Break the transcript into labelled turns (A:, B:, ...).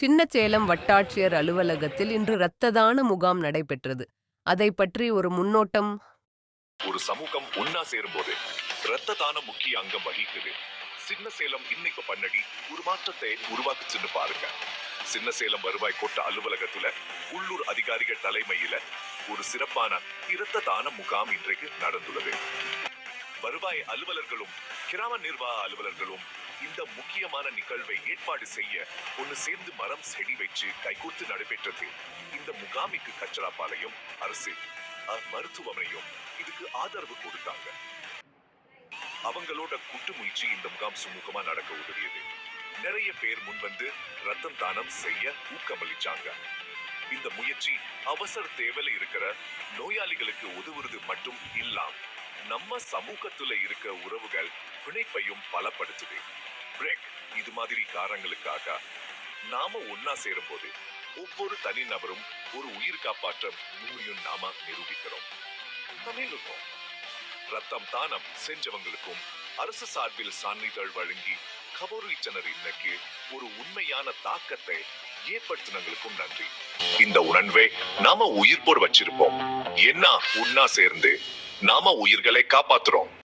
A: சின்னச்சேலம் வட்டாட்சியர் அலுவலகத்தில் இன்று இரத்த தான முகாம் நடைபெற்றது. அதை பற்றி ஒரு முன்னோட்டம்.
B: ஒரு சமூகம் ஒன்னா சேரும்போது இரத்த தானம் முக்கிய அங்கம் வகிக்குது. சின்ன சேலம் இன்னைக்கு பண்ணடி ஒரு மாற்றத்தை உருவாக்குச்சுன்னு பாருங்க. சின்ன சேலம் வருவாய் கோட்ட அலுவலகத்துல உள்ளூர் அதிகாரிகள் தலைமையில ஒரு சிறப்பான இரத்த தான முகாம் இன்றைக்கு நடந்துள்ளது. வருவாய் அலுவலர்களும் கிராம நிர்வாக அலுவலர்களும் இந்த முக்கியமான நிகழ்வை ஏற்பாடு செய்ய ஒன்னு சேர்ந்து மரம் செடி வச்சு கைகோர்த்து நடைபெற்றது. இந்த முகாமிக்கு கச்சராப்பாலையும் அரசு மருத்துவமனையும் இதுக்கு ஆதரவு கொடுத்தாங்க. அவங்களோட கூட்டு முயற்சி இந்த முகாம் சுமூகமா நடக்க உதவியது. நிறைய பேர் முன்வந்து ரத்தம் தானம் செய்ய ஊக்கமளிச்சாங்க. இந்த முயற்சி அவசர தேவையில இருக்கிற நோயாளிகளுக்கு உதவுறது மட்டும் இல்லாம நம்ம சமூகத்துல இருக்க உறவுகள் பிணைப்பையும் பலப்படுத்துது. பிரேக் இது மாதிரி காரணங்களுக்காக நாம ஒன்னா சேரும்போது ஒவ்வொரு தனிநபரும் ஒரு உயிர் காப்பாற்ற நூறியும் நாம நிரூபிக்கிறோம். தமிழுக்கும் ரத்தம் தானம் செஞ்சவங்களுக்கும் அரசு சார்பில் சான்றிதழ் வழங்கி கபோரீச்சனர் இன்னைக்கு ஒரு உண்மையான தாக்கத்தை ஏற்படுத்தினங்களுக்கும் நன்றி. இந்த உணர்வை நாம உயிர் வச்சிருப்போம். என்ன உண்ணா சேர்ந்து நாம உயிர்களை காப்பாத்துறோம்.